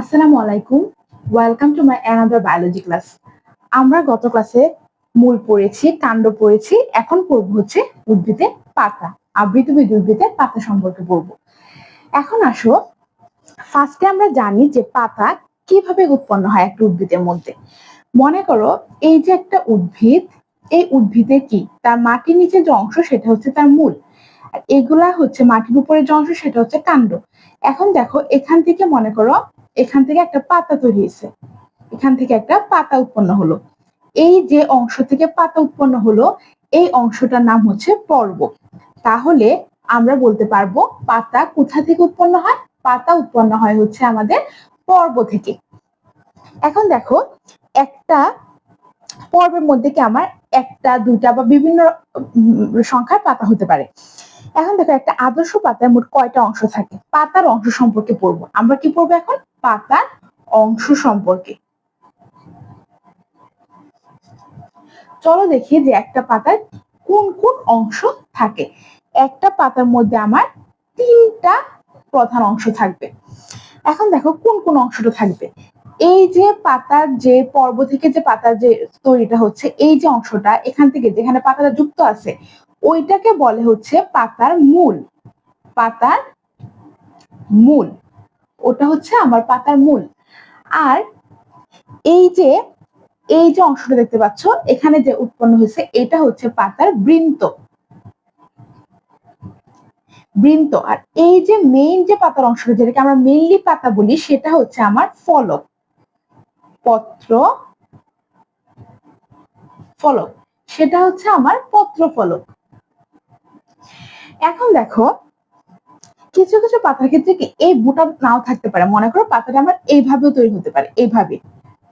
আসসালামু আলাইকুম। Welcome to my another biology class আমরা গত ক্লাসে মূল পড়েছি কাণ্ড পড়েছি, এখন পড়ব হচ্ছে উদ্ভিদের পাতা আবৃতবিদ উদ্ভিদের পাতা সম্পর্কে পড়ব। এখন আসো ফার্স্টে আমরা জানি যে পাতা কীভাবে উৎপন্ন হয় একটা উদ্ভিদের মধ্যে। মনে করো, এই যে একটা উদ্ভিদ, এই উদ্ভিদে কি? তার মাটির নিচে যে অংশ, সেটা হচ্ছে তার মূল। আর এগুলা হচ্ছে মাটির উপরে যে অংশ, সেটা হচ্ছে কাণ্ড। এখন দেখো, এখান থেকে মনে করো, এখান থেকে একটা পাতা তৈরি হয়েছে। এখান থেকে একটা পাতা উৎপন্ন হলো। এই যে অংশ থেকে পাতা উৎপন্ন হলো, এই অংশটার নাম হচ্ছে পর্ব। তাহলে আমরা বলতে পারব, পাতা কোথা থেকে উৎপন্ন হয়? পাতা উৎপন্ন হয় হচ্ছে আমাদের পর্ব থেকে। এখন দেখো, একটা পর্বের মধ্যে কি আমার একটা দুটা বা বিভিন্ন সংখ্যার পাতা হতে পারে। এখন দেখো, একটা আদর্শ পাতায় মোট কয়টা অংশ থাকে? পাতার অংশ সম্পর্কে পড়ব। আমরা কি পড়ব এখন? পাতার অংশ সম্পর্কে। চলো দেখি যে একটা পাতার কোন কোন অংশ থাকে। একটা পাতার মধ্যে আমার তিনটা প্রধান অংশ থাকবে। এখন দেখো, কোন কোন অংশটা থাকবে? এই যে পাতার যে পর্ব থেকে যে পাতার যে তৈরিটা হচ্ছে, এই যে অংশটা এখান থেকে যেখানে পাতাটা যুক্ত আছে ওইটাকে বলে হচ্ছে পাতার মূল। পাতার মূল। ওটা হচ্ছে আমার পাতার মূল। আর এই যে এই যে অংশটা দেখতে পাচ্ছ, এখানে যে উৎপন্ন হয়েছে, এটা হচ্ছে পাতার বৃন্ত। বৃন্ত। আর এই যে মেইন যে পাতার অংশটা, যেটাকে আমরা মেইনলি পাতা বলি, সেটা হচ্ছে আমার ফলক। পত্র ফলক। সেটা হচ্ছে আমার পত্র ফলক এখন দেখো, কিছু কিছু পাতার ক্ষেত্রে কি এই বুটা নাও থাকতে পারে। মনে করো পাতাটা আমার এইভাবেও তৈরি হতে পারে, এইভাবে।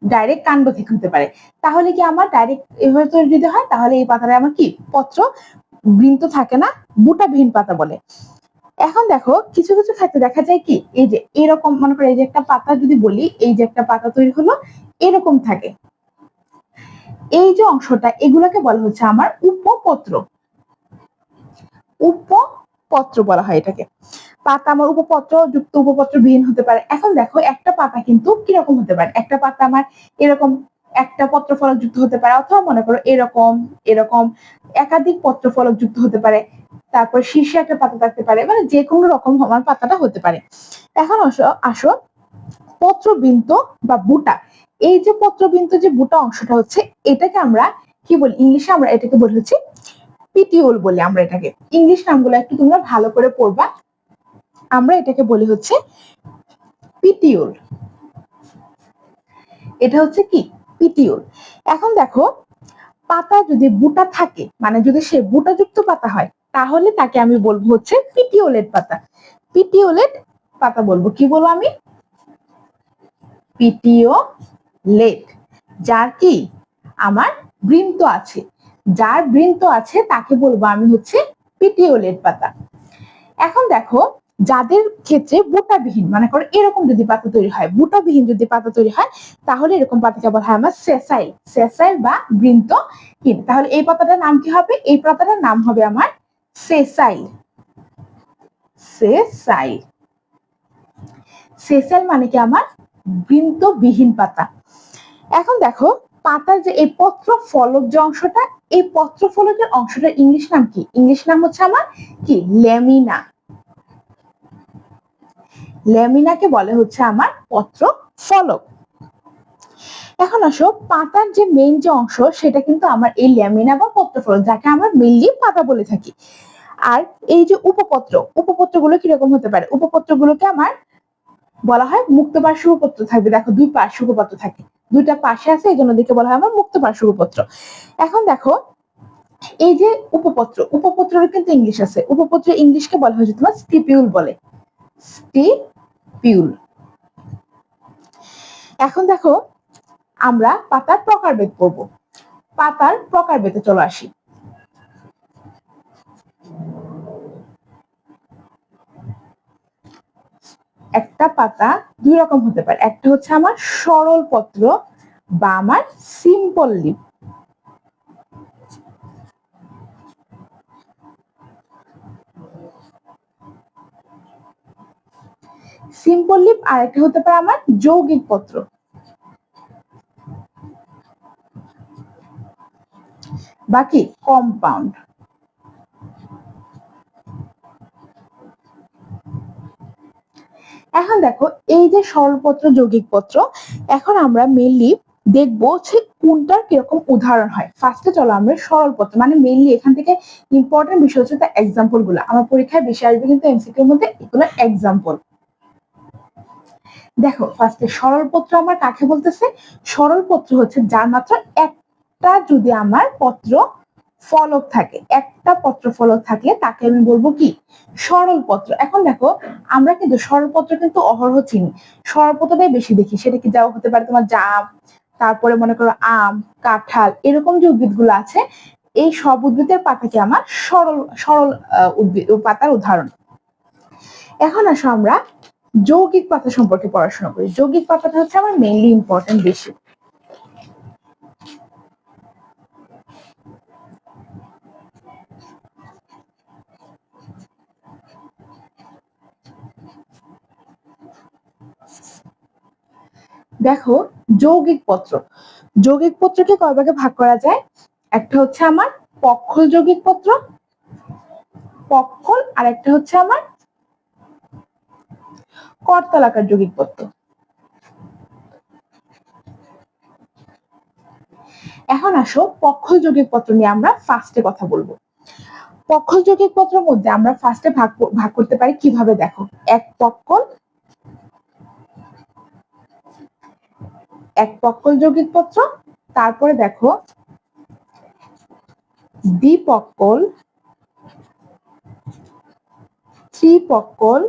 ডাইরেক্ট কাণ্ড থেকে হতে পারে। তাহলে কি আমার ডাইরেক্ট এভাবে তৈরি যদি হয়, তাহলে এই পাতাটা আমার কি? পত্র বৃন্ত থাকে না বুটাবিহীন পাতা বলে। এখন দেখো, কিছু কিছু ক্ষেত্রে দেখা যায় কি, এই যে এরকম, মনে করো এই যে একটা পাতা যদি বলি, এই যে একটা পাতা তৈরি হলো, এরকম থাকে। এই যে অংশটা, এগুলাকে বলা হচ্ছে আমার উপপত্র। উপপত্র বলা হয় এটাকে। পাতা আমার উপপত্র, যুক্ত উপপত্র বিহীন হতে পারে। এখন দেখো, একটা পাতা কিন্তু কীরকম হতে পারে? একটা পাতা আমার এরকম একটা পত্র ফলক যুক্ত হতে পারে, অথবা মনে করো এরকম এরকম একাধিক পত্র ফলক যুক্ত হতে পারে, তারপর শীর্ষে একটা পাতা থাকতে পারে মানে যে কোনো রকম আমার পাতাটা হতে পারে। এখন আসো আসো, পত্রবৃন্ত বা বুটা। এই যে পত্রবৃন্ত যে বুটা অংশটা হচ্ছে, এটাকে আমরা কি বলি? ইংলিশে আমরা এটাকে বলি হচ্ছে পিটিওল বলি আমরা এটাকে। ইংলিশ নামগুলো একটু তোমরা ভালো করে পড়বা। আমরা এটাকে বলি হচ্ছে পিটিওল এটা হচ্ছে কি? পিটিওল এখন দেখো, পাতা যদি বুটা থাকে মানে যদি সে বুটাযুক্ত পাতা হয়, তাহলে তাকে আমি বলব হচ্ছে পিটিওলেট পাতা। পিটিওলেট পাতা বলব, কি বলব আমি? পিটিওলেট যার কি? আমার বৃন্ত আছে। যার বৃন্ত আছে, তাকে বলব আমি হচ্ছে পিটিওলেট পাতা। এখন দেখো, যাদের ক্ষেত্রে বুটাবিহীন মানে করো এরকম যদি পাতা তৈরি হয়, বুটাবিহীন যদি পাতা তৈরি হয়, তাহলে এরকম পাতাকে বলা হয় আমার সেসাইল সেসাইল বা বৃন্তহীন তাহলে এই পাতাটার নাম কি হবে? এই পাতাটার নাম হবে আমার সেসাইল সেসাইল সেসাইল মানে কি আমার বৃন্তবিহীন পাতা। এখন দেখো, পাতার যে এই পত্র ফলক যে অংশটা এই পত্র ফলকের অংশটার ইংলিশ নাম কি? ইংলিশ নাম হচ্ছে আমার কি? ল্যামিনা ল্যামিনাকে বলে হচ্ছে আমার পত্র ফলক এখন আসো, পাতার যে মেইন যে অংশ, সেটা কিন্তু আমার এই ল্যামিনা বা পত্র ফলক যাকে আমরা মেইনলি পাতা বলে থাকি। আর এই যে উপপত্র, উপপত্রগুলো কীরকম হতে পারে? উপপত্রগুলোকে আমার বলা হয় মুক্ত পার্শ্ব উপপত্র থাকবে। দেখো, দুই পার্শ্ব উপপত্র থাকে। দুইটা পাশে আছে, এই জন্য দেখে বলা হয় আমার মুক্ত পার্শ্ব উপপত্র। এখন দেখো, এই যে উপপত্র উপপত্র কিন্তু ইংলিশ আছে। উপপত্র ইংলিশকে বলা হয় তোমার স্টিপিউল বলে। স্টিপিউল এখন দেখো, আমরা পাতার প্রকারভেদ পড়ব। পাতার প্রকারভেদে চলে আসি। একটা পাতা দুই রকম হতে পারে। একটা হচ্ছে আমার সরল পত্র বা আমার সিম্পল লিপ সিম্পল লিপ আর একটা হতে পারে আমার যৌগিক পত্র। বাকি কম্পাউন্ড এখন দেখো, এই যে সরলপত্র যৌগিক পত্র এখন আমরা মেনলি দেখব হচ্ছে কোনটার কীরকম উদাহরণ হয়। ফার্স্টে চলো আমরা সরল পত্র মানে মেনলি এখান থেকে ইম্পর্টেন্ট বিষয় হচ্ছে এক্সাম্পলগুলো। আমার পরীক্ষায় বেশি আসবে কিন্তু এমসিকিউর মধ্যে এগুলো এক্সাম্পল দেখো ফার্স্টে সরল পত্র আমার কাকে বলতেছে? সরল পত্র হচ্ছে যার মাত্র একটা যদি আমার পত্র ফলক থাকে। একটা পত্র ফলক থাকলে তাকে আমি বলব কি? সরল পত্র। এখন দেখো, আমরা কিন্তু সরল পত্র কিন্তু অহরহ চিনি। সরল পত্রটাই বেশি দেখি। সেটা কি যাও হতে পারে তোমার জাম, তারপরে মনে করো আম, কাঁঠাল, এরকম যে উদ্ভিদগুলো আছে, এই সব উদ্ভিদের পাতাকে আমার সরল সরল উদ্ভিদ পাতার উদাহরণ। এখন আসো আমরা যৌগিক পাতা সম্পর্কে পড়াশোনা করি। যৌগিক পাতাটা হচ্ছে আমার মেইনলি ইম্পর্টেন্ট বেশি। দেখো যৌগিক পত্র। যৌগিক পত্রকে কয় ভাগে ভাগ করা যায়? একটা হচ্ছে আমার পক্ষল যৌগিক পত্র, পক্ষল, আর একটা হচ্ছে আমার করতলাকার যৌগিক পত্র। এখন আসো পক্ষল যৌগিক পত্র নিয়ে আমরা ফার্স্টে কথা বলব। পক্ষল যৌগিক পত্রের মধ্যে আমরা ফার্স্টে ভাগ ভাগ করতে পারি কীভাবে? দেখো, এক পক্ষল এক পক্কল যৌগিক পত্র। তারপরে দেখো দ্বিপক্ষল ত্রিপক্ষল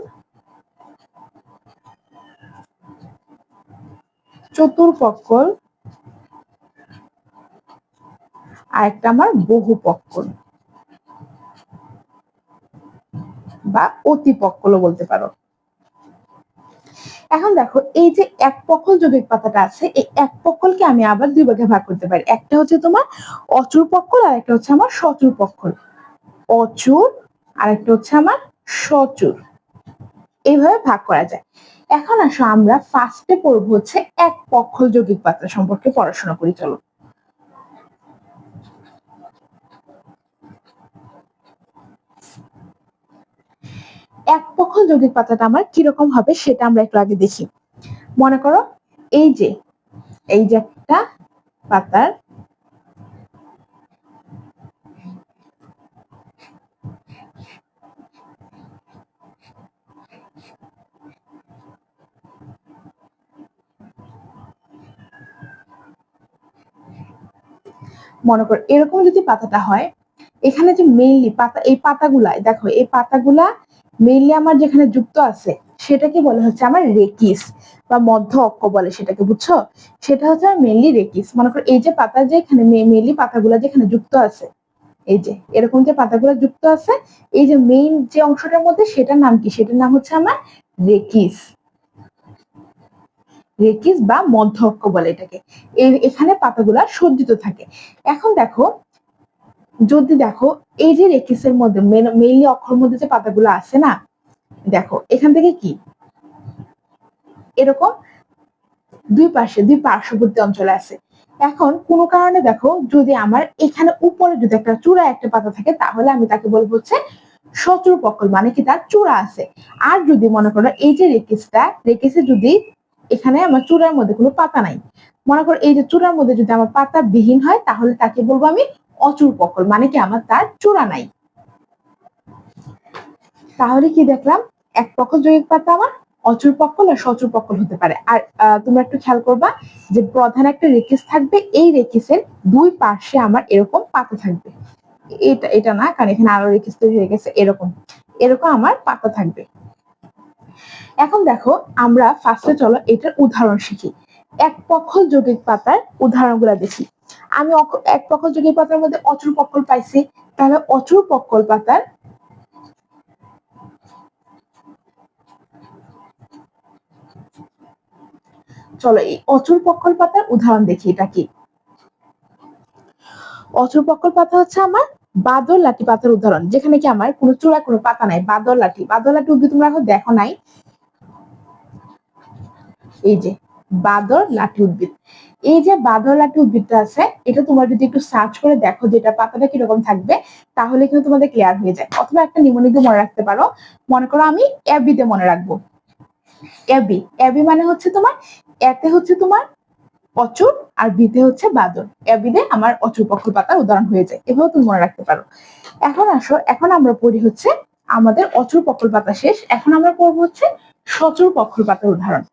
চতুর্পক্ষল আর একটা আমার বহুপক্ষল বা অতিপক্ষলও বলতে পারো। এখন দেখো, এই যে এক পকল যদি পাতাটা আছে, এই এক পকলকে আমি আবার দুই ভাগে ভাগ করতে পারি। একটা হচ্ছে তোমার অচুর পক্ষল আর একটা হচ্ছে আমার সচুর পক্ষল অচুর, আর একটা হচ্ছে আমার সচুর। এইভাবে ভাগ করা যায়। এখন আসো আমরা ফার্স্টে পড়ব হচ্ছে এক পক্ষল যৌগিক পাতা সম্পর্কে পড়াশোনা করি, চলো। এক পক্ষল যৌগিক পাতাটা আমার কীরকম হবে সেটা আমরা একটু আগে দেখি। মনে করো, এই যে এই যে একটা পাতার মনে করো, এরকম যদি পাতাটা হয়, এখানে যে মেইনলি পাতা, এই পাতাগুলায় দেখো, এই পাতাগুলা মেইনলি আমার যেখানে যুক্ত আছে, সেটাকে বলে হচ্ছে আমার রেকিস বা মধ্য অক্ষ বলে সেটাকে, বুঝছ? সেটা হচ্ছে আমার মেইনলি রেকিস। মনে করো এই যে পাতা যে এখানে মেইনলি পাতাগুলা যেখানে যুক্ত আছে, এই যে, এরকম যে পাতাগুলো যুক্ত আছে, এই যে মেইন যে অংশটার মধ্যে সেটার নাম কি? সেটার নাম হচ্ছে আমার রেকিস। রেকিস বা মধ্য অক্ষ বলে এটাকে। এখানে পাতাগুলা সজ্জিত থাকে। এখন দেখো যদি দেখো, এই যে রেকিসের মধ্যে মেইনলি অক্ষর মধ্যে যে পাতাগুলো আছে না, দেখো, এখান থেকে কি? এরকম দুই পাশে, দুই পার্শ্ববর্তী অঞ্চলে আছে। এখন কোনো কারণে দেখো, যদি আমার এখানে উপরে যদি একটা চূড়া একটা পাতা থাকে, তাহলে আমি তাকে বলব হচ্ছে সচুর পকল মানে কি তার চূড়া আছে। আর যদি মনে করো, এই যে রেকিসটা, রেকিসে যদি এখানে আমার চূড়ার মধ্যে কোনো পাতা নাই, মনে করো এই যে চূড়ার মধ্যে যদি আমার পাতা বিহীন হয়, তাহলে তাকে বলব আমি অচুর পকল মানে কি আমার তার চূড়া নাই। তাহলে কি দেখলাম? এক পকল যৌগিক পাতা আমার অচুর পকল আর সচুর পকল হতে পারে। আর তোমরা একটু খেয়াল করবা যে প্রধান একটা রেকিস থাকবে, এই রেকিসের দুই পাশে আমার এরকম পাতা থাকবে। এটা এটা না, কারণ এখানে আরও রেকিস তৈরি হয়ে গেছে, এরকম। এরকম আমার পাতা থাকবে। এখন দেখো, আমরা ফার্স্টে চলো এটার উদাহরণ শিখি। এক পক্ষল যৌগিক পাতার উদাহরণগুলো দেখি। আমি এক পক্ষল যৌগিক পাতার মধ্যে অচুর পকল পাইছি, তাহলে অচুর পকল পাতার চলো এই অচুর পকল পাতার উদাহরণ দেখি এটা কি? অচুর পকল পাতা হচ্ছে আমার বাদর লাঠি পাতার উদাহরণ, যেখানে কি আমার কোনো চূড়া, কোনো পাতা নাই বাদর লাঠি। বাদর লাঠি উদ্ভিদ তোমরা এখন দেখো নাই। এই যে বাদর লাঠি উদ্ভিদ। এই যে বাদর লাঠি উদ্ভিদটা আছে, এটা তোমরা যদি একটু সার্চ করে দেখো যে এটা পাতাটা কীরকম থাকবে, তাহলে কিন্তু তোমাদের ক্লিয়ার হয়ে যায়। অথবা একটা নিমোনিক মনে রাখতে পারো। মনে করো আমি অ্যাবিতে মনে রাখব। অ্যাবি অ্যাবি মানে হচ্ছে তোমার, এতে হচ্ছে তোমার অচুর আর বিতে হচ্ছে বাদর। অ্যাবিদে আমার অচুর পক্ষর পাতার উদাহরণ হয়ে যায়। এভাবে তুমি মনে রাখতে পারো। এখন আসো, এখন আমরা পড়ি হচ্ছে আমাদের অচুর পক্ষর পাতা শেষ। এখন আমরা পড়ব হচ্ছে সচুর পক্ষর পাতার উদাহরণ।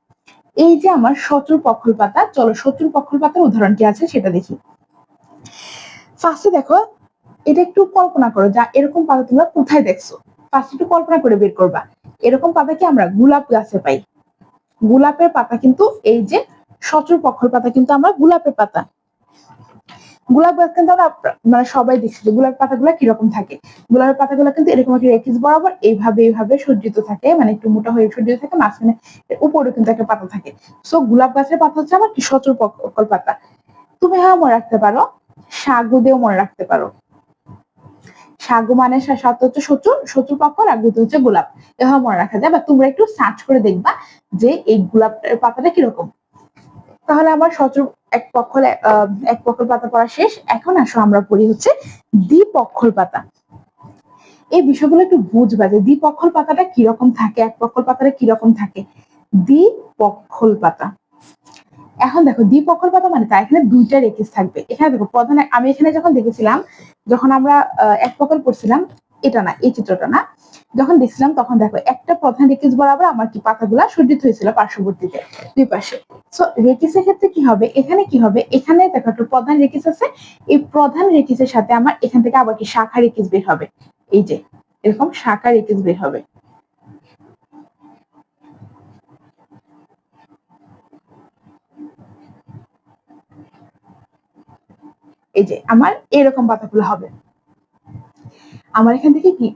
এই যে আমার সচুর পক্ষর পাতা চলো সচুর পক্ষর পাতার উদাহরণ কি আছে সেটা দেখি। ফার্স্টে দেখো, এটা একটু কল্পনা করো, যা এরকম পাতা তোমরা কোথায় দেখছ? ফার্স্ট একটু কল্পনা করে বের করবা। এরকম পাতা কি আমরা গোলাপ গাছে পাই। গোলাপের পাতা কিন্তু, এই যে সচর পক্ষর পাতা কিন্তু আমরা গোলাপের পাতা। গোলাপ গাছ কিন্তু আমরা মানে সবাই দেখছি যে গোলাপ পাতাগুলো কীরকম থাকে। গোলাপের পাতাগুলো কিন্তু এরকম একটা রেখিস বরাবর এইভাবে এইভাবে সজ্জিত থাকে মানে একটু মোটা হয়ে সজ্জিত থাকে, মাঝখানে উপরে কিন্তু একটা পাতা থাকে। সো গোলাপ গাছের পাতা হচ্ছে আমার কি সচর পক্ষর পাতা। তুমি হ্যাঁ মনে রাখতে পারো, সাগু দিয়েও মনে রাখতে পারো। সাগু মানে সাত হচ্ছে সচুর সচুর পক্ষ আর আগুতে হচ্ছে গোলাপ। এভাবে মনে রাখা যায়, বা তোমরা একটু সার্চ করে দেখবা যে এই গোলাপের পাতাটা কীরকম। তাহলে আমার সচর এক পক্ষ এক পক্ষর পাতা পড়া শেষ। এখন আসো, আমরা পড়ি হচ্ছে দ্বিপক্ষর পাতা। এই বিষয়গুলো একটু বুঝবা যে দ্বিপক্ষর পাতাটা কীরকম থাকে, এক পক্ষর পাতাটা কীরকম থাকে। দ্বিপক্ষল পাতা। এখন দেখো, দ্বিপক্ষর পাতা মানে তা, এখানে দুইটা রেকিস থাকবে। এখানে দেখো, প্রধান আমি এখানে যখন দেখেছিলাম, যখন আমরা এক পক্ষর পড়ছিলাম এটা না, এই চিত্রটা না। যখন দেখছিলাম তখন দেখো, একটা প্রধান রেকিস বরাবর আমার কি পাতাগুলা সজ্জিত হয়েছিল পার্শ্ববর্তীতে, দুই পাশে। সো রেকিসের ক্ষেত্রে কি হবে? এখানে কি হবে? এখানে দেখো একটা প্রধান রেকিস আছে। এই প্রধান রেকিসের সাথে আমার এখান থেকে আবার কি শাখা রেকিস বের হবে? এই যে, এরকম শাখা রেকিস বের হবে। এই যে, আমার এরকম পাতাগুলো হবে। আমার এখান থেকে কি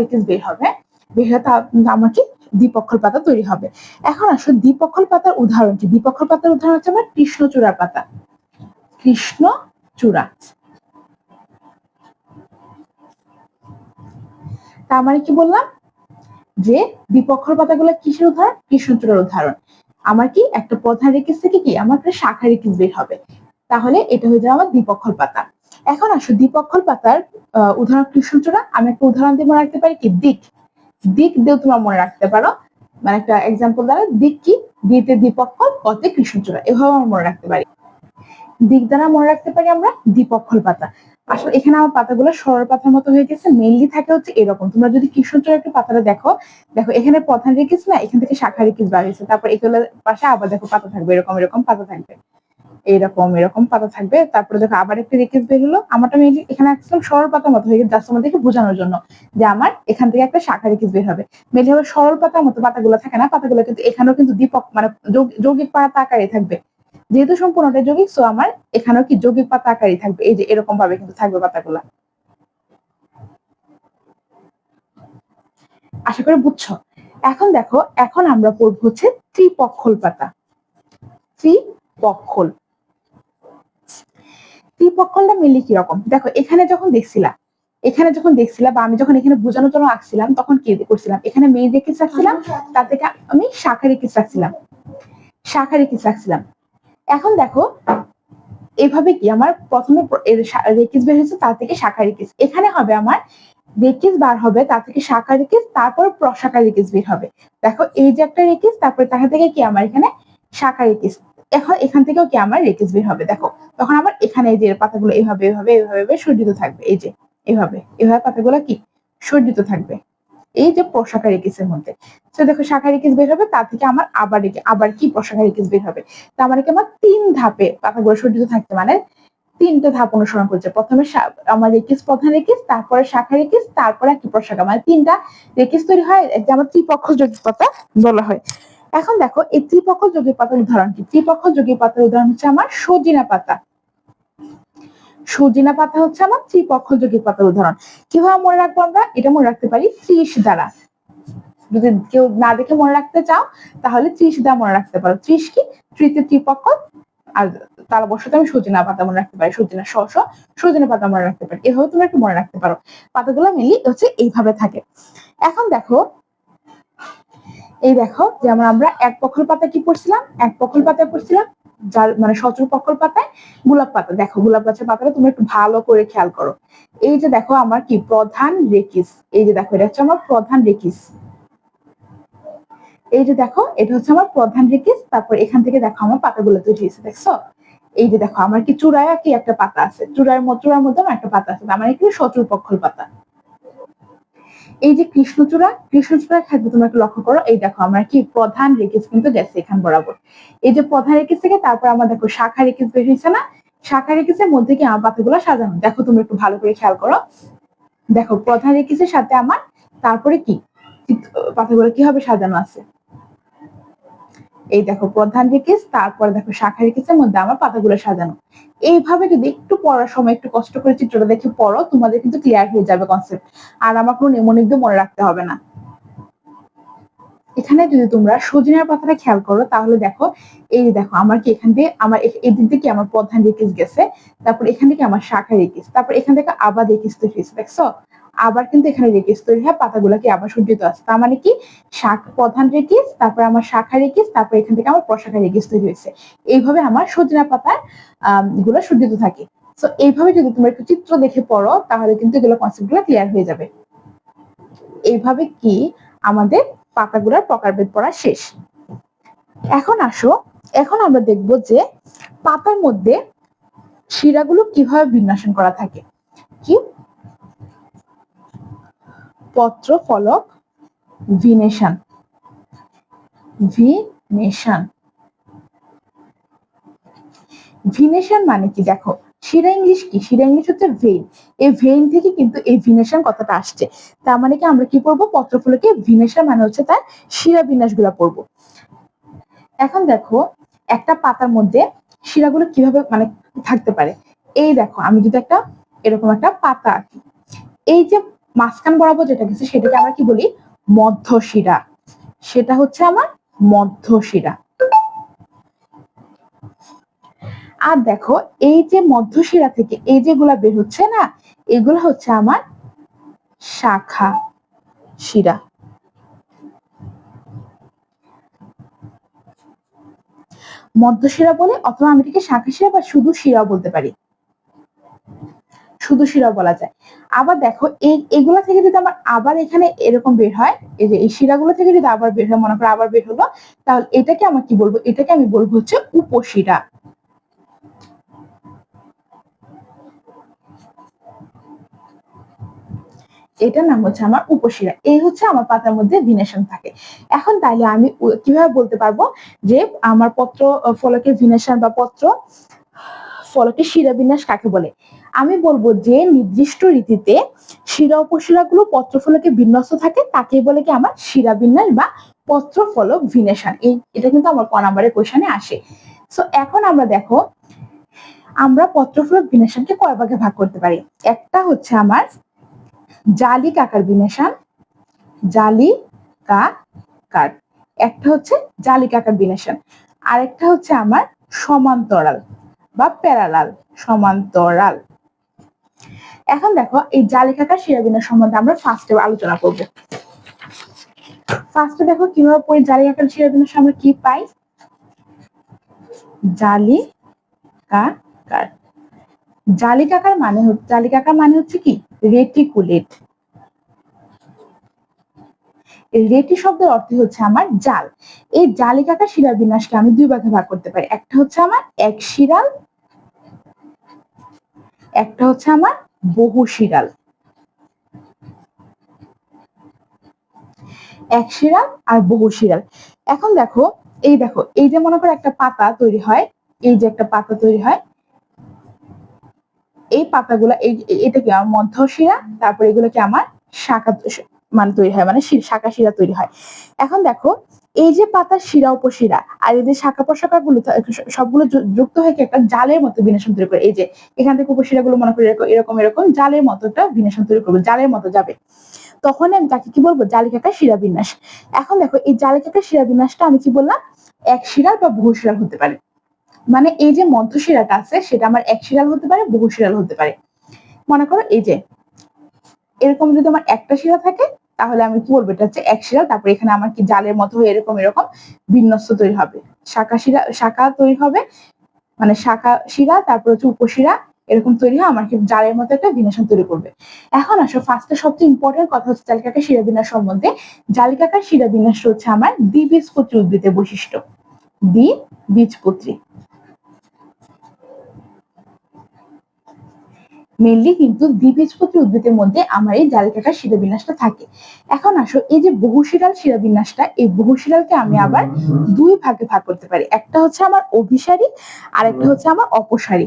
রেকিস বের হবে? বের হয়ে আমার কি দ্বিপক্ষল পাতা তৈরি হবে। এখন আসো, দ্বিপক্ষল পাতার উদাহরণ কি দ্বিপক্ষল পাতার উদাহরণ হচ্ছে আমার কৃষ্ণচূড়ার পাতা। কৃষ্ণ চূড়া। তার মানে কি বললাম? যে দ্বিপক্ষল পাতাগুলো কিসের উদাহরণ? কৃষ্ণচূড়ার উদাহরণ। আমার কি একটা প্রধান রেকিস থেকে কি? আমার একটা শাখা রেকিস বের হবে। তাহলে এটা হয়ে যাবে আমার দ্বিপক্ষল পাতা। এখন আসো দ্বিপক্ষল পাতার উদাহরণ কৃষ্ণচূড়া আমি একটা উদাহরণ দিয়ে মনে রাখতে পারি কি? দিক। দিক দিয়েও তোমরা মনে রাখতে পারো। মানে একটা এক্সাম্পল দ্বারা, দিক কি? দিতে দ্বিপক্ষল পথে কৃষ্ণচূড়া। এভাবে আমরা মনে রাখতে পারি। দিক দ্বারা মনে রাখতে পারি আমরা দ্বিপক্ষল পাতা আসলে এখানে আমার পাতাগুলো সরল পাতার মতো হয়ে গেছে মেইনলি থাকে হচ্ছে এরকম। তোমরা যদি কৃষ্ণচূড়া একটু পাতাটা দেখো দেখো এখানে প্রধান রেখিস না, এখান থেকে শাখা রেখিস বাড়িয়েছে তারপর এগুলো পাশে আবার দেখো পাতা থাকবে, এরকম এরকম পাতা থাকবে। এরকম এরকম পাতা থাকবে। তারপরে দেখো আবার একটা রেকেজ বের হলো। আমারটা আমি এখানে একদম সরল পাতার মতো হয়ে গেছে জাস্ট আমাদেরকে বোঝানোর জন্য যে আমার এখান থেকে একটা শাখা রেকেজ বের হবে। মেনলি হবে সরল পাতার মতো পাতাগুলো থাকে না, পাতাগুলো কিন্তু এখানেও কিন্তু দীপক মানে যৌগিক পাতা আকারে থাকবে। যেহেতু সম্পূর্ণটা যৌগিক সো আমার এখানেও কি যৌগিক পাতা আকারই থাকবে। এই যে এরকম ভাবে কিন্তু থাকবে পাতাগুলা। আশা করি বুঝছ? এখন দেখো, এখন আমরা পড়ব হচ্ছে ত্রিপক্ষল পাতা। ত্রিপক্ষল। ত্রিপক্ষলটা মিলি কীরকম? দেখো, এখানে যখন দেখছিলাম, এখানে যখন দেখছিলাম বা আমি যখন এখানে বোঝানোর জন্য আঁকছিলাম, তখন কি করছিলাম? এখানে মেয়ে রেখে রাখছিলাম তার থেকে আমি শাখা রেখে রাখছিলাম শাখা রেখে রাখছিলাম এখন দেখো, এভাবে কি আমার প্রথমে রেকিস বের হয়েছে, তার থেকে শাখা রেকিস এখানে হবে আমার রেকিস বার হবে, তার থেকে শাখা রেকিস তারপর প্রশাখা রেকিস বের হবে। দেখো, এই যে একটা রেকিস তারপরে তার থেকে কি আমার এখানে শাখা রেকিস এখন এখান থেকেও কি আমার রেকিস বের হবে? দেখো, তখন আমার এখানে এই যে পাতাগুলো এইভাবে এইভাবে এইভাবে সজ্জিত থাকবে। এই যে, এভাবে এভাবে পাতাগুলো কি? সজ্জিত থাকবে। এই যে পোশাকা রেকিসের মধ্যে। তো দেখো শাখা রেকিস বের হবে, তার থেকে আমার আবার আবার কি পোশাকা রেকিস বের হবে? তার আমার কি আমার তিন ধাপে পাতাগুলো সজ্জিত থাকতে মানে তিনটে ধাপ অনুসরণ করছে। প্রথমে আমার রেকিস প্রধান রেকিস তারপরে শাখা রেকিস তারপরে একটি পোশাকা। মানে তিনটা রেকিস তৈরি হয়, যে আমার ত্রিপক্ষ যৌগিক পাতা বলা হয়। এখন দেখো, এই ত্রিপক্ষ যোগী পাতার উদাহরণ কি? ত্রিপক্ষ যোগী পাতার উদাহরণ হচ্ছে আমার সজিনা পাতা। সজিনা পাতা হচ্ছে আমার ত্রিপক্ষ যোগী পাতার উদাহরণ। কীভাবে মনে রাখব আমরা? এটা মনে রাখতে পারি ত্রিশ দ্বারা। যদি কেউ না দেখে মনে রাখতে চাও, তাহলে ত্রিশ দ্বারা মনে রাখতে পারো। ত্রিশ কি? তৃতীয় ত্রিপক্ষ। আর তার বসতে আমি সজিনা পাতা মনে রাখতে পারি। সজিনা শস সজিনা পাতা মনে রাখতে পারি। এভাবে তুমি একটু মনে রাখতে পারো। পাতাগুলো মিলি হচ্ছে এইভাবে থাকে। এখন দেখো এই দেখো, যেমন আমরা এক পক্ষল পাতা কি পড়ছিলাম? এক পক্ষল পাতায় পড়ছিলাম, যার মানে সচল পক্ষল পাতায় গোলাপ পাতা। দেখো, গোলাপ গাছের পাতাটা তুমি একটু ভালো করে খেয়াল করো। এই যে দেখো, আমার কি প্রধান রেকিস। এই যে দেখো, এটা হচ্ছে আমার প্রধান রেকিস। এই যে দেখো, এটা হচ্ছে আমার প্রধান রেকিস। তারপর এখান থেকে দেখো, আমার পাতাগুলো তৈরি হয়েছে, দেখছ? এই যে দেখো, আমার কি চূড়ায় কি একটা পাতা আছে? চূড়ার মধ্যে চূড়ার মধ্যে আমার একটা পাতা আছে, তার মানে কি সচল পক্ষল পাতা। এই যে কৃষ্ণচূড়া কৃষ্ণচূড়া ক্ষেত্রে তোমরা একটু লক্ষ্য করো। এই দেখো, আমার কি প্রধান রেকিস কিন্তু গেছে এখান বরাবর। এই যে প্রধান রেকিস থেকে তারপর আমার দেখো শাখা রেকিস বের হয়েছে না? শাখা রেকিসের মধ্যে কি আমার পাতাগুলো সাজানো? দেখো তুমি একটু ভালো করে খেয়াল করো। দেখো, প্রধান রেকিসের সাথে আমার তারপরে কি, পাতাগুলো কীভাবে সাজানো আছে? এই দেখো প্রধান রেকিস তারপর দেখো শাখা রেকিসের মধ্যে আমার পাতাগুলো সাজানো। এইভাবে যদি একটু পড়ার সময়, একটু কষ্ট করে চিত্রটা দেখে পড়ো, তোমাদের কিন্তু ক্লিয়ার হয়ে যাবে কনসেপ্ট আর আমার কোনো নেমনিক দিয়ে মনে রাখতে হবে না। এখানে যদি তোমরা সজিনার পাতাটা খেয়াল করো, তাহলে দেখো, এই দেখো, আমার কি এখান দিয়ে, আমার এই দিক থেকে আমার প্রধান রেকিস গেছে, তারপর এখান থেকে আমার শাখা রেকিস তারপর এখান থেকে আবার রেকিস হয়েছে দেখছ? আবার কিন্তু এখানে রেকিস তৈরি হয়, পাতাগুলো কি আবার সজ্জিত আছে। তার মানে কি? শাক প্রধান রেকিস তারপর আমার শাখা রেকিস তারপর এখান থেকে আমার প্রশাখা রেকিস তৈরি হয়েছে। এইভাবে আমার সজনা পাতারগুলো সজ্জিত থাকে। তো এইভাবে যদি তোমরা একটু চিত্র দেখে পড়ো, তাহলে কিন্তু এগুলো কনসেপ্টগুলো ক্লিয়ার হয়ে যাবে। এইভাবে কি আমাদের পাতাগুলোর প্রকারভেদ পড়া শেষ? এখন আসো, এখন আমরা দেখব যে পাতার মধ্যে শিরাগুলো কীভাবে বিন্যাসন করা থাকে। কি? পত্র ফলক ভিনেশন। ভিনেশন। ভিনেশন মানে কি? দেখো শিরা ইংলিশ কি? শিরা ইংলিশ হচ্ছে ভেইন। এই ভেইন থেকে কিন্তু এই ভিনেশন কথাটা আসছে। তার মানে কি আমরা কি পড়ব? পত্রফলকে ভিনেশন মানে হচ্ছে তার শিরা বিন্যাসগুলা পড়ব। এখন দেখো, একটা পাতার মধ্যে শিরাগুলো কীভাবে মানে থাকতে পারে? এই দেখো, আমি যদি একটা এরকম একটা পাতা আঁকি। এই যে মাঝখান বরাবর যেটা গেছে, সেটাকে আমরা কি বলি? মধ্য শিরা সেটা হচ্ছে আমার মধ্য শিরা আর দেখো, এই যে মধ্য শিরা থেকে এই যেগুলা বের হচ্ছে না, এগুলো হচ্ছে আমার শাখা শিরা। মধ্য শিরা বলে অথবা আমি এটাকে শাখা শিরা বা শুধু শিরা বলতে পারি। শুধু শিরা বলা যায়। আবার দেখো এই এগুলা থেকে যদি আমার আবার এখানে এরকম বের হয়, এই যে এই শিরাগুলো থেকে যদি আবার বের হয়, মনে করো আবার বের হলো, তাহলে এটাকে আমার কি বলব? এটাকে আমি বলব হচ্ছে উপশিরা। এটার নাম হচ্ছে আমার উপশিরা। এই হচ্ছে আমার পাতার মধ্যে ভিনেশন থাকে। এখন তাইলে আমি কীভাবে বলতে পারব যে আমার পত্র, ফলকের ভিনেশন বা পত্র, ফলকের শিরা বিন্যাস কাকে বলে? আমি বলব যে নির্দিষ্ট রীতিতে শিরা উপশিরা গুলো পত্র ফলকে বিন্যস্ত থাকে তাকে বলে কি আমার শিরা বিন্যাস বা পত্রফলক ভিনেশন এই, এটা কিন্তু আমার ক নাম্বারের কোয়েশনে আসে। সো এখন আমরা দেখো, আমরা পত্রফলক বিন্যাসনকে কয় ভাগে ভাগ করতে পারি? একটা হচ্ছে আমার জালি কাকার বিনেশন জালি কাকার। একটা হচ্ছে জালি কাকার বিনেশন আরেকটা হচ্ছে আমার সমান্তরাল বা প্যারালাল, সমান্তরাল। এখন দেখো, এই জালি কাকার শিরাবিন্যাস সম্বন্ধে আমরা ফার্স্টে আলোচনা করব। ফার্স্টে দেখো, কীভাবে পড়ি জালি কাকার শিরাবিন্যাস আমরা কি পাই? জালি কাকার জালিকাকার মানে হচ্ছে জালিকাকার মানে হচ্ছে কি? রেটিকুলেট রেটি শব্দের অর্থ হচ্ছে আমার জাল। এই জালিকাকার শিরার বিন্যাসকে আমি দুই ভাগে ভাগ করতে পারি। একটা হচ্ছে আমার এক শিরাল, একটা হচ্ছে আমার বহু শিরাল। এক শিরাল আর বহু শিরাল। এখন দেখো, এই দেখো, এই যে মনে করো একটা পাতা তৈরি হয়, এই যে একটা পাতা তৈরি হয়, এই পাতাগুলো, এই এটা কি আমার মধ্য শিরা? তারপর এগুলো কি আমার শাখা মানে তৈরি হয় মানে শাখা শিরা তৈরি হয়। এখন দেখো এই যে পাতার শিরা, উপশিরা আর এই যে শাখা প্রশাখা গুলো সবগুলো যুক্ত হয়ে একটা জালের মতো বিন্যাসন তৈরি করে, এই যে এখান থেকে উপশিরা গুলো মনে করি এরকম এরকম জালের মতো একটা বিন্যাসন তৈরি করবে, জালের মতো যাবে। তখন আমি তাকে কি বলব? জালিকাকা শিরা বিন্যাস এখন দেখো, এই জালিকাকা শিরা বিন্যাসটা আমি কি বললাম? এক শিরাল বা বহু শিরাল হতে পারে। মানে এই যে মধ্য শিরাটা আছে, সেটা আমার এক শিরাল হতে পারে, বহু শিরাল হতে পারে। মনে করো এই যে, এরকম যদি আমার একটা শিরা থাকে তাহলে আমি কি বলব? এটা হচ্ছে এক শিরা তারপরে এখানে আমার কি জালের মতো হয়ে এরকম এরকম বিন্যস্ত তৈরি হবে। শাখা শিরা শাখা তৈরি হবে মানে শাখা শিরা তারপর হচ্ছে উপশিরা এরকম তৈরি হয়, আমার কি জালের মতো একটা বিন্যাসন তৈরি করবে। এখন আসো ফার্স্টে সবচেয়ে ইম্পর্টেন্ট কথা হচ্ছে জালিকাকার শিরা বিন্যাস সম্বন্ধে। জালিকাকার শিরা বিন্যাস হচ্ছে আমার দ্বিবীজপত্রী উদ্ভিদের বৈশিষ্ট্য। দ্বিবীজপত্রী মেনলি কিন্তু দ্বিবীজপত্রী উদ্ভিদের মধ্যে আমার এই জালিকাকার শিরাবিন্যাসটা থাকে। এখন আসো, এই যে বহু বহুশিরাল শিরাবিন্যাসটা এই বহু বহুশিরালকে আমি আবার দুই ভাগে ভাগ করতে পারি। একটা হচ্ছে আমার অভিসারী আর একটা হচ্ছে আমার অপসারী।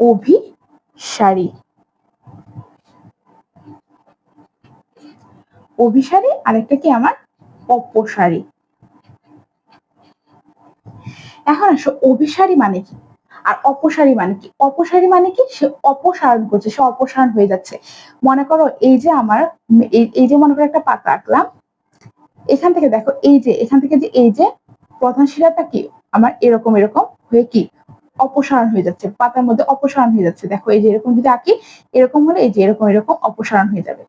অভিসারী। অভিসারী, আরেকটা কি আমার অপসারী। এখন আসো, অভিসারী মানে কি? আর অপসারী মানে কি? অপসারী মানে কি? সে অপসারণ করছে, সে অপসারণ হয়ে যাচ্ছে। মনে করো এই যে আমার এই যে মনে করো একটা পাতা আঁকলাম, এখান থেকে দেখো এই যে, এখান থেকে যে এই যে প্রধান শিরাটা কি? আমার এরকম এরকম হয়ে কি? অপসারণ হয়ে যাচ্ছে, পাতার মধ্যে অপসারণ হয়ে যাচ্ছে। দেখো এই যে এরকম যদি আঁকি, এরকম হলে এই যে এরকম এরকম অপসারণ হয়ে যাবে।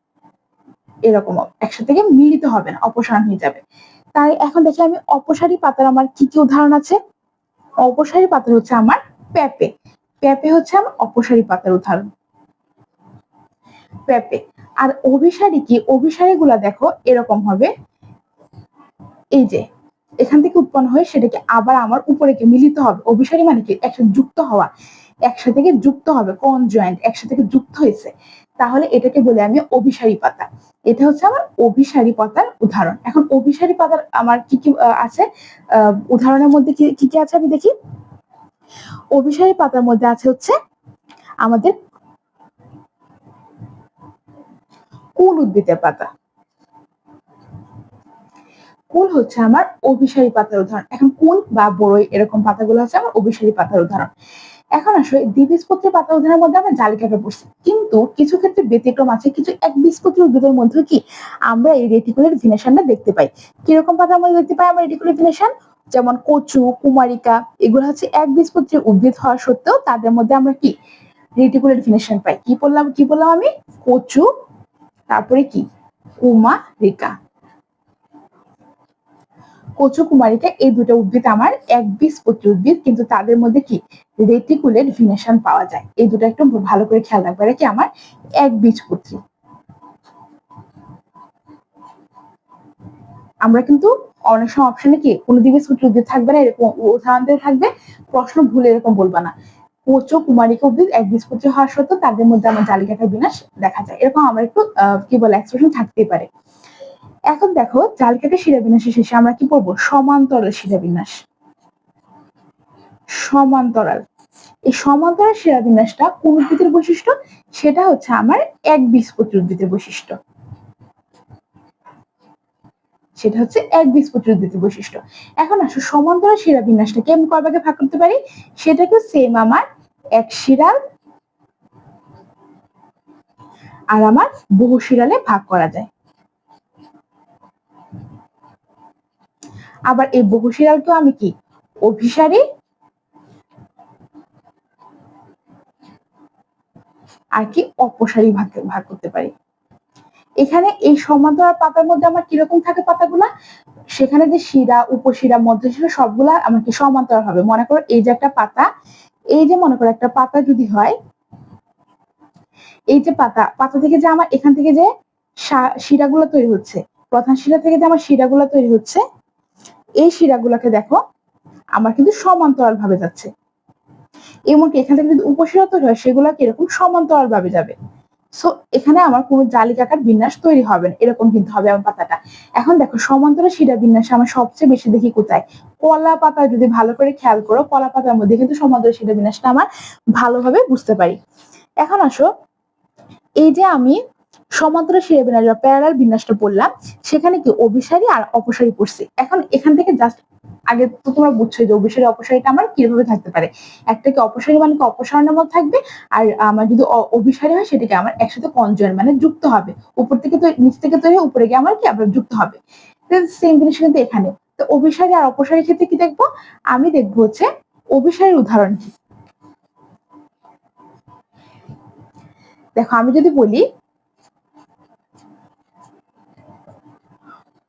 এরকম একসাথে মিলিত হবে না, অপসারণ হয়ে যাবে। তাই এখন দেখি আমি অপসারী পাতার আমার কি কি উদাহরণ আছে? অপসারী পাতার হচ্ছে আমার পেঁপে পেঁপে হচ্ছে আমার অপসারী পাতার উদাহরণ। পেঁপে আর অভিসারী কি? অভিসারী গুলা দেখো, এরকম হবে। এই যে, এখান থেকে উৎপন্ন হয়ে সেটাকে আবার আমার উপরে কে মিলিত হবে? অভিসারী মানে কি? একসাথে যুক্ত হওয়া। একসাথে যুক্ত হবে কোন জয়েন্ট একসাথে যুক্ত হয়েছে। তাহলে এটাকে বলে আমি অভিসারী পাতা। এটা হচ্ছে আমার অভিসারী পাতার উদাহরণ। এখন অভিসারী পাতার আমার কি কি আছে? উদাহরণের মধ্যে কি কি আছে আমি দেখি? অভিসারী পাতার মধ্যে আছে হচ্ছে আমাদের কুল উদ্ভিদের পাতা। কুল হচ্ছে আমার অভিসারী পাতার উদাহরণ। এখন কুল বা বড়ই এরকম পাতাগুলো হচ্ছে আমার অভিসারী পাতার উদাহরণ। এখন আসলে দ্বিবীজপত্রী পাতা উদাহরণের মধ্যে আমরা জালিকাটা পড়ছি। কিন্তু কিছু ক্ষেত্রে ব্যতিক্রম আছে, কিছু এক বীজপত্রী উদ্ভিদের মধ্যে কি আমরা এই রেটিকুলার ভিনেশনটা দেখতে পাই। কীরকম পাতার মধ্যে দেখতে পাই আমরা রেটিকুলার ভিনেশন যেমন কচু, কুমারিকা, এগুলো হচ্ছে এক বীজপত্রী উদ্ভিদ হওয়া সত্ত্বেও তাদের মধ্যে আমরা কি? রেটিকুলার ভিনেশন পাই। কি বললাম কি বললাম আমি? কচু, তারপরে কি? কুমারিকা। কচু, কুমারিকা এই দুটো উদ্ভিদ আমার এক বীজপত্রী উদ্ভিদ, কিন্তু তাদের মধ্যে কি? রেটিকুলেট ভিনেশন পাওয়া যায়। এই দুটো একটু ভালো করে খেয়াল রাখবে কি আমার এক বীজপত্রী আমরা কিন্তু অনেক সময় অপশনে কি, কোনো দিকে সূত্র থাকবে না, এরকম উদাহরণ দিয়ে থাকবে, প্রশ্ন ভুলে এরকম বলবা না। কোচ কুমারিকা উদ্ভিদ এক বীজপত্রী হওয়া সত্ত্বেও তাদের মধ্যে আমার জালিকাটার বিনাশ দেখা যায়। এরকম আমার একটু কি বলে এক্সপ্রেশন থাকতেই পারে। এখন দেখো, জালিকাটা শিরা বিন্যাসের শেষে আমরা কি পড়ব? সমান্তরাল শিরা বিন্যাস সমান্তরাল। এই সমান্তরাল শিরা বিন্যাসটা কোন উদ্ভিদের বৈশিষ্ট্য? সেটা হচ্ছে আমার এক বীজপত্রী উদ্ভিদের বৈশিষ্ট্য। সেটা হচ্ছে এক বীজপত্রী উদ্ভিদের বৈশিষ্ট্য। এখন আসো সমান্তরাল শিরা বিন্যাসটাকে আমি কয় ভাগে করতে পারি? সেটাকে সেম আমার এক শিরাল আর আমার বহু শিরালে ভাগ করা যায়। আবার এই বহু শিরালকেও আমি কি? অভিসারী আর কি অপসারী ভাগ ভাগ করতে পারি। এখানে এই সমান্তরাল পাতার মধ্যে আমার কীরকম থাকে পাতাগুলা? সেখানে যে শিরা, উপশিরা, মধ্যশিরা, সবগুলা আমার কি সমান্তরাল হবে। মনে করো এই যে একটা পাতা, এই যে মনে করো একটা পাতা যদি হয়, এই যে পাতা পাতা থেকে যে আমার এখান থেকে যে শিরাগুলো তৈরি হচ্ছে, প্রধান শিরা থেকে যে আমার শিরাগুলো তৈরি হচ্ছে, এই শিরাগুলোকে দেখো, আমার কিন্তু সমান্তরাল ভাবে যাচ্ছে। এমনকি এখান থেকে যদি উপশিরা তৈরি হয়, সেগুলো কীরকম সমান্তরাল ভাবে যাবে। সো এখানে আমার কোনো জালিকাকার বিন্যাস তৈরি হবে না, এরকম কিন্তু হবে আমার পাতাটা। এখন দেখো, সমান্তরাল শিরা বিন্যাস আমার সবচেয়ে বেশি দেখি কোথায়? কলা পাতা যদি ভালো করে খেয়াল করো, কলা পাতার মধ্যে কিন্তু সমান্তরাল শিরা বিন্যাসটা আমার ভালোভাবে বুঝতে পারি। এখন আসো, এই যে আমি সমান্তরাল শিরা বিন্যাস বা প্যারালাল বিন্যাসটা পড়লাম, সেখানে কি অভিসারী আর অপসারী পড়ছে? এখন এখান থেকে জাস্ট আগে তো তোমরা বুঝছ যে অভিসারী অপসারীটা আমার কীভাবে থাকতে পারে। একটা কি অপসারী মানে অপসারণের মধ্যে থাকবে? আর আমার যদি অভিসারী হয় সেটাকে আমার একসাথে কনজয়েন্ট মানে যুক্ত হবে। উপর থেকে তো নিচ থেকে তৈরি উপরে গিয়ে আমার কি আবার যুক্ত হবে। সেম জিনিস কিন্তু এখানে। তো অভিসারী আর অপসারী ক্ষেত্রে কি দেখব? আমি দেখব হচ্ছে অভিসারীর উদাহরণ। কি দেখো, আমি যদি বলি,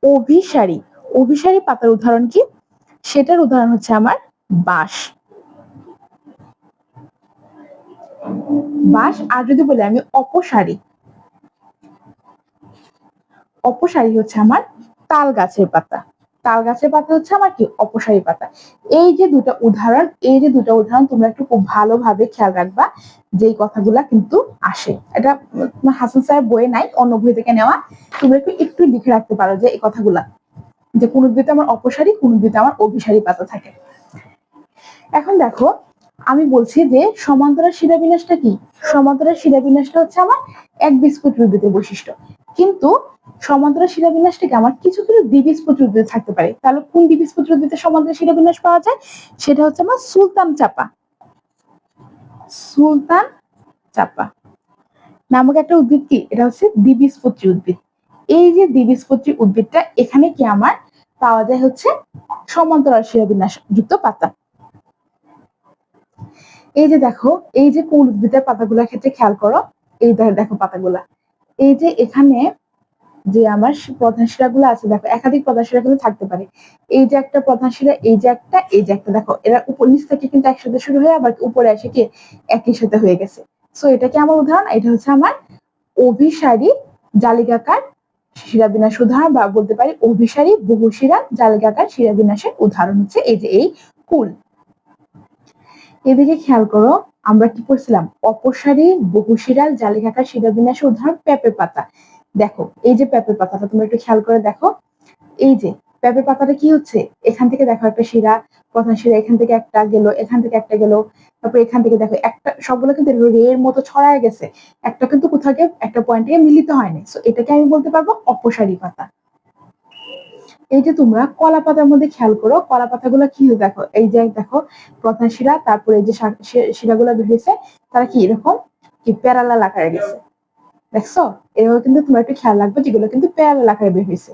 অভিসারী অভিসারী পাতার উদাহরণ কি? সেটার উদাহরণ হচ্ছে আমার বাঁশ। বাঁশ, আর যদি বলি আমি অপসারী। অপসারী হচ্ছে আমার তাল গাছের পাতা। তাল গাছের পাতা হচ্ছে আমার কি? অপসারী পাতা। এই যে দুটা উদাহরণ, এই যে দুটা উদাহরণ তোমরা একটু খুব ভালোভাবে খেয়াল রাখবা, যেই কথাগুলা কিন্তু আসে। এটা হাসান সাহেব বইয়ে নাই, অন্য বই থেকে নেওয়া। তোমরা একটু একটু লিখে রাখতে পারো যে এই কথাগুলা। যে কোন উদ্ভিদে আমার অপসারী, কোন উদ্ভিদে আমার অভিসারী পাতা থাকে। এখন দেখো, আমি বলছি যে সমান্তরাল শিরাবিন্যাসটা কি? সমান্তরাল শিরাবিন্যাসটা হচ্ছে আমার এক বীজপত্রী উদ্ভিদের বৈশিষ্ট্য। কিন্তু সমান্তরাল শিলাবিন্যাসটাকে আমার কিছু কিছু দ্বিবীজপত্রী উদ্ভিদ থাকতে পারে। তাহলে কোন দ্বিবীজপত্রী উদ্ভিদের সমান্তরাল শিলাবিন্যাস পাওয়া যায়? সেটা হচ্ছে আমার সুলতান চাপা। সুলতান চাপা। নামক একটা উদ্ভিদ কি? এটা হচ্ছে দ্বিবীজপত্রী উদ্ভিদ। এই যে দ্বিবীজপত্রী উদ্ভিদটা, এখানে কি আমার পাওয়া যায় হচ্ছে সমান্তরাল শিলাবিন্যাস যুক্ত পাতা। এই যে দেখো, এই যে কোন উদ্ভিদের পাতাগুলোর ক্ষেত্রে খেয়াল করো, এই দেখো পাতাগুলা। এই যে এখানে যে আমার প্রধান শিরাগুলো আছে, দেখো একাধিক প্রধান শিরা কিন্তু থাকতে পারে। এই যে একটা প্রধান শিরা, এই যে একটা, এই যে একটা, দেখো এরা উপর নিচ থেকে কিন্তু একসাথে শুরু হয়ে আবার উপরে এসে কি একই সাথে হয়ে গেছে। সো এটা কি আমার উদাহরণ? এটা হচ্ছে আমার অভিসারী জালিকাকার শিরাবিন্যাস উদাহরণ বা বলতে পারি অভিসারী বহুশিরা জালিকাকার শিরাবিনাশের উদাহরণ হচ্ছে এই যে এই কুল। এদিকে খেয়াল করো, আমরা কি করছিলাম অপসারী বহুশিরাল জালিকাকার শিরাবিন্যাসের উদাহরণ পেঁপে পাতা। দেখো, এই যে পেঁপে পাতাটা তোমরা একটু খেয়াল করে দেখো। এই যে পেঁপের পাতাটা কি হচ্ছে? এখান থেকে দেখো একটা শিরা, প্রধান শিরা এখান থেকে একটা গেল, এখান থেকে একটা গেল, তারপর এখান থেকে দেখো একটা, সবগুলো কিন্তু রের মতো ছড়ায় গেছে। একটা কিন্তু কোথাও গিয়ে একটা পয়েন্টে মিলিত হয়নি। সো এটাকে আমি বলতে পারব অপসারী পাতা। এই যে তোমরা কলা পাতার মধ্যে খেয়াল করো, কলা পাতাগুলো কি দেখো? এই যে দেখো প্রধান শিরা, তারপরে এই যে শিরাগুলো বেরিয়েছে, তারা কি এরকম? কি প্যারালাল আকারে গেছে। দেখছ? এভাবে কিন্তু তোমরা একটু খেয়াল রাখবে যেগুলো কিন্তু প্যারাল আকারে বের হয়েছে।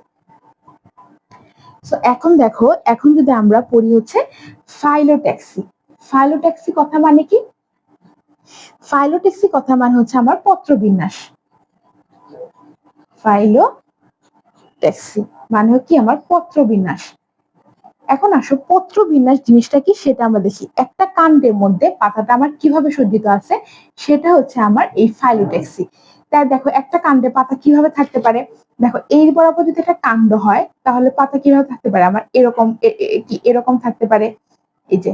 এখন দেখো, এখন যদি আমরা পড়ি হচ্ছে ফাইলোট্যাক্সি ফাইলোট্যাক্সি কথা মানে কি? ফাইলোট্যাক্সি কথা মানে হচ্ছে আমার পত্র বিন্যাস ফাইলো ট্যাক্সি মানে কি? আমার পত্র বিন্যাস এখন আসো পত্র বিন্যাস জিনিসটা কি? সেটা আমরা দেখি। একটা কাণ্ডের মধ্যে পাতাটা আমার কীভাবে সজ্জিত আছে? সেটা হচ্ছে আমার এই ফাইলোট্যাক্সি তাই দেখো একটা কাণ্ডে পাতা কীভাবে থাকতে পারে? দেখো এই বরাবর যদি একটা কাণ্ড হয়, তাহলে পাতা কীভাবে থাকতে পারে? আমার এরকম কি এরকম থাকতে পারে? এই যে।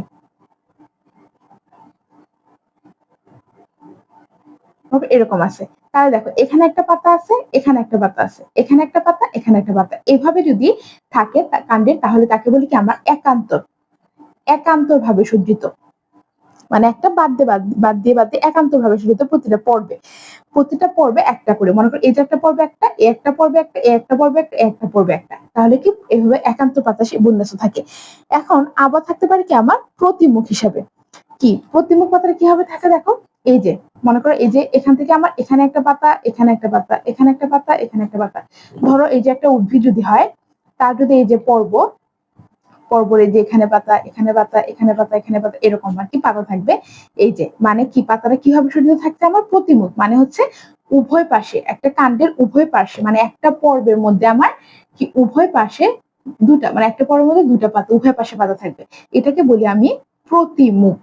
এরকম আছে। তাহলে দেখো, এখানে একটা পাতা আছে, এখানে একটা পাতা আছে। এখানে একটা পাতা, এখানে একটা পাতা। এভাবে যদি থাকে কাণ্ডের, তাহলে তাকে বলি কি? আমরা একান্ত একান্তর। ভাবে সজ্জিত। মানে একটা বাদ দিয়ে বাদ দিয়ে বাদ দিয়ে একান্ত ভাবে সজ্জিত প্রতিটা পর্বে। প্রতিটা পর্বে একটা করে। মনে করো যে একটা পর্বে একটা, এ একটা পর্বে একটা, এ একটা পর্বে একটা একটা পর্বে একটা। তাহলে কি এভাবে একান্ত পাতা সে বিন্যাস থাকে। এখন আবার থাকতে পারে কি আমার প্রতিমুখ হিসাবে। কি? প্রতিমুখ পাতাটা কীভাবে থাকে দেখো? এই যে, মনে করো এই যে এখান থেকে আমার এখানে একটা পাতা, এখানে একটা পাতা, এখানে একটা পাতা, এখানে একটা পাতা। ধরো এই যে একটা উদ্ভিদ যদি হয়, তার যদি এই যে পর্ব পর্বরে যে এখানে পাতা এখানে পাতা এখানে পাতা এখানে পাতা, এরকম আর কি পাতা থাকবে। এই যে মানে কি পাতাটা কীভাবে সজ্জিত থাকছে? আমার প্রতিমুখ মানে হচ্ছে উভয় পাশে, একটা কাণ্ডের উভয় পাশে মানে একটা পর্বের মধ্যে আমার কি উভয় পাশে দুটা মানে একটা পর্বের মধ্যে দুটা পাতা, উভয় পাশে পাতা থাকবে। এটাকে বলি আমি প্রতিমুখ।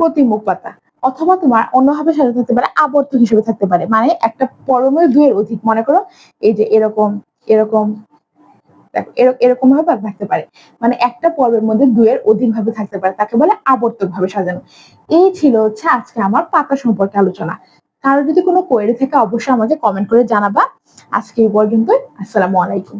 প্রতিমুখ পাতা। অথবা তোমার অন্যভাবে সাজাতে থাকতে পারে, আবর্তক হিসেবে থাকতে পারে। মানে একটা মধ্যে দুয়ের অধিক, মনে করো, এই যে এরকম এরকম দেখো এরকম ভাবে থাকতে পারে। মানে একটা পর্বের মধ্যে দুয়ের অধিক ভাবে থাকতে পারে, তাকে বলে আবর্তক ভাবে সাজানো। এই ছিল হচ্ছে আজকে আমার পাতা সম্পর্কে আলোচনা। কারও যদি কোনো কোয়েরি থাকে অবশ্যই আমাকে কমেন্ট করে জানাবা। আজকে এই পর্যন্তই, আসসালামু আলাইকুম।